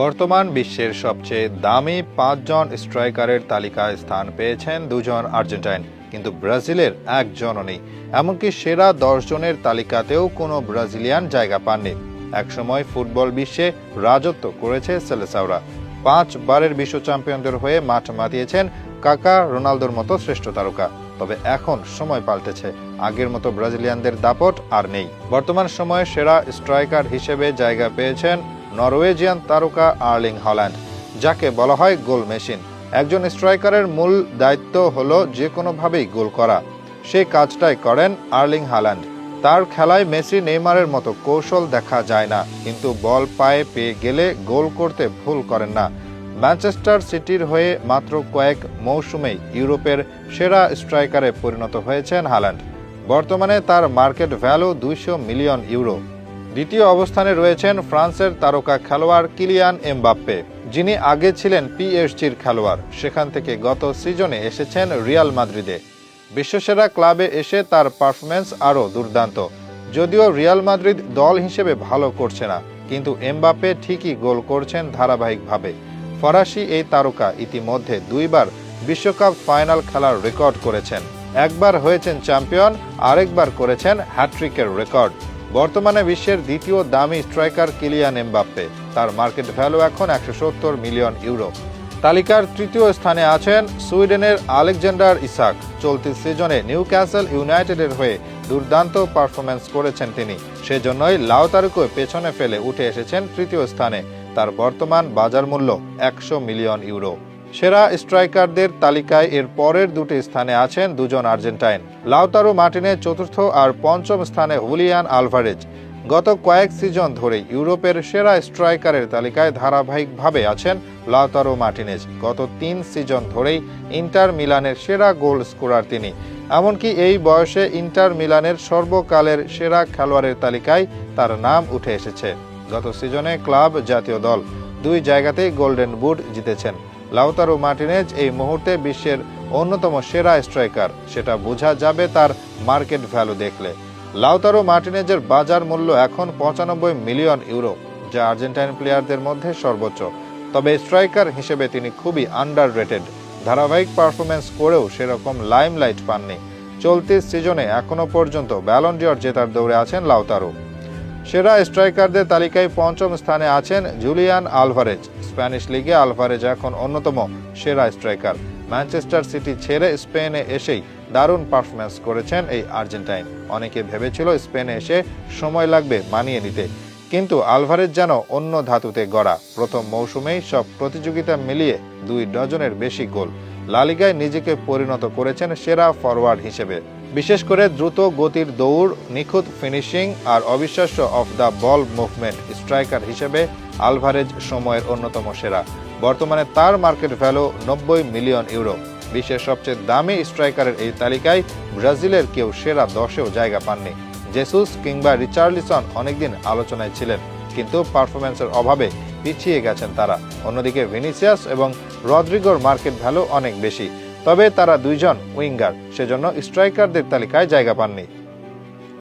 বর্তমান বিশ্বের সবচেয়ে দামি পাঁচজন স্ট্রাইকারের তালিকায় স্থান পেয়েছেন দুজন আর্জেন্টাইন, কিন্তু ব্রাজিলের একজনও নেই। এমনকি সেরা দশজনের তালিকাতেও কোনো ব্রাজিলিয়ান জায়গা পাননি। একসময় ফুটবল বিশ্বে রাজত্ব করেছে সেলেসাওরা। পাঁচ বারের বিশ্ব চ্যাম্পিয়নদের হয়ে মাঠ মাতিয়েছেন কাকা রোনালদোর মতো শ্রেষ্ঠ তারকা। তবে এখন সময় পাল্টেছে। আগের মতো ব্রাজিলিয়ানদের দাপট আর নেই। বর্তমান সময়ে সেরা স্ট্রাইকার হিসেবে জায়গা পেয়েছেন নরওয়েজিয়ান তারকা আর্লিং হল্যান্ড, যাকে বলা হয় গোল মেশিন। একজন স্ট্রাইকারের মূল দায়িত্ব হলো যে কোনোভাবেই গোল করা। সেই কাজটাই করেন আর্লিং হাল্যান্ড। তার খেলায় মেসি নেইমারের মতো কৌশল দেখা যায় না, কিন্তু বল পায়ে পেয়ে গেলে গোল করতে ভুল করেন না। ম্যানচেস্টার সিটির হয়ে মাত্র কয়েক মৌসুমেই ইউরোপের সেরা স্ট্রাইকারে পরিণত হয়েছেন হাল্যান্ড। বর্তমানে তার মার্কেট ভ্যালু দুইশো মিলিয়ন ইউরো। দ্বিতীয় অবস্থানে রয়েছেন ফ্রান্সের তারকা খেলোয়াড় কিলিয়ান এমবাপ্পে, যিনি আগে ছিলেন পিএসজির খেলোয়াড়। সেখান থেকে গত সিজনে এসেছেন রিয়াল মাদ্রিদে। বিশ্বসেরা ক্লাবে এসে তার পারফরমেন্স আরও দুর্দান্ত। যদিও রিয়াল মাদ্রিদ দল হিসেবে ভালো করছে না, কিন্তু এমবাপ্পে ঠিকই গোল করছেন ধারাবাহিকভাবে। ফরাসি এই তারকা ইতিমধ্যে দুইবার বিশ্বকাপ ফাইনাল খেলার রেকর্ড করেছেন। একবার হয়েছেন চ্যাম্পিয়ন, আরেকবার করেছেন হ্যাট্রিকের রেকর্ড। বর্তমানে বিশ্বের দ্বিতীয় দামি স্ট্রাইকার কিলিয়ান এমবাপ্পে। তার মার্কেট ভ্যালু এখন একশো সত্তর মিলিয়ন ইউরো। তালিকার তৃতীয় স্থানে আছেন সুইডেনের আলেকজান্ডার ইসাক। চলতি সিজনে নিউ ক্যাসেল ইউনাইটেডের হয়ে দুর্দান্ত পারফরমেন্স করেছেন তিনি। সেজন্যই লাউতারুকে পেছনে ফেলে উঠে এসেছেন তৃতীয় স্থানে। তার বর্তমান বাজার মূল্য একশো মিলিয়ন ইউরো। সেরা স্ট্রাইকারদের তালিকায় এর পরের দুটি স্থানে আছেন দুজন আর্জেন্টাইন। লাউতারো মার্টিনে চতুর্থ আর পঞ্চম স্থানে হুলিয়ান আলভারেজ। গত কয়েক সিজন ধরে ইউরোপের সেরা স্ট্রাইকারের তালিকায় ধারাবাহিকভাবে আছেন লাউতারো মার্টিনেজ। গত তিন সিজন ধরেই ইন্টার মিলানের সেরা গোল স্কোরার তিনি। এমনকি এই বয়সে ইন্টার মিলানের সর্বকালের সেরা খেলোয়াড়ের তালিকায় তার নাম উঠে এসেছে। গত সিজনে ক্লাব জাতীয় দল দুই জায়গাতেই গোল্ডেন বুট জিতেছেন। লাউতারো মার্টিনেজ এই মুহূর্তে বিশ্বের অন্যতম সেরা স্ট্রাইকার। সেটা বোঝা যাবে তার মার্কেট ভ্যালু দেখলে। লাউতারো মার্টিনেজের বাজার মূল্য এখন পঁচানব্বই মিলিয়ন ইউরো, যা আর্জেন্টাইন প্লেয়ারদের মধ্যে সর্বোচ্চ। তবে স্ট্রাইকার হিসেবে তিনি খুবই আন্ডার রেটেড ধারাবাহিক পারফরমেন্স করেও সেরকম লাইমলাইট পাননি। চলতি সিজনে এখনও পর্যন্ত ব্যালন্ডিয়র জেতার দৌড়ে আছেন লাউতারো। সেরা স্ট্রাইকারদের তালিকায় পঞ্চম স্থানে আছেন জুলিয়ান আলভারেজ। স্প্যানিশ লিগে আলভারেজ এখন অন্যতম সেরা স্ট্রাইকার। ম্যানচেস্টার সিটি ছেড়ে স্পেনে এসেই দারুণ পারফরমেন্স করেছেন এই আর্জেন্টাইন। অনেকে ভেবেছিল স্পেনে এসে সময় লাগবে মানিয়ে নিতে। কিন্তু আলভারেজ যেন অন্য ধাতুতে গড়া। প্রথম মৌসুমেই সব প্রতিযোগিতা মিলিয়ে দুই ডজনের বেশি গোল। লালিগায় নিজেকে পরিণত করেছেন সেরা ফরওয়ার্ড হিসেবে। বিশেষ করে দ্রুত গতির দৌড়, নিখুঁত ফিনিশিং আর অবিশ্বাস্য off the ball movement. Striker হিসেবে আলভারেজ সময়ের অন্যতম সেরা। বর্তমানে তার মার্কেট ভ্যালু নব্বই মিলিয়ন ইউরো। বিশ্বের সবচেয়ে দামি স্ট্রাইকারের এই তালিকায় ব্রাজিলের কেউ সেরা দশেও জায়গা পাননি। জেসুস কিংবা রিচার্লিসন অনেকদিন আলোচনায় ছিলেন, কিন্তু পারফরমেন্সের অভাবে পিছিয়ে গেছেন তারা। অন্যদিকে ভিনিসিয়াস এবং রদ্রিগোর মার্কেট ভ্যালু অনেক বেশি, তবে তারা দুইজন উইঙ্গার, সেজন্য স্ট্রাইকারদের তালিকায় জায়গা পাননি।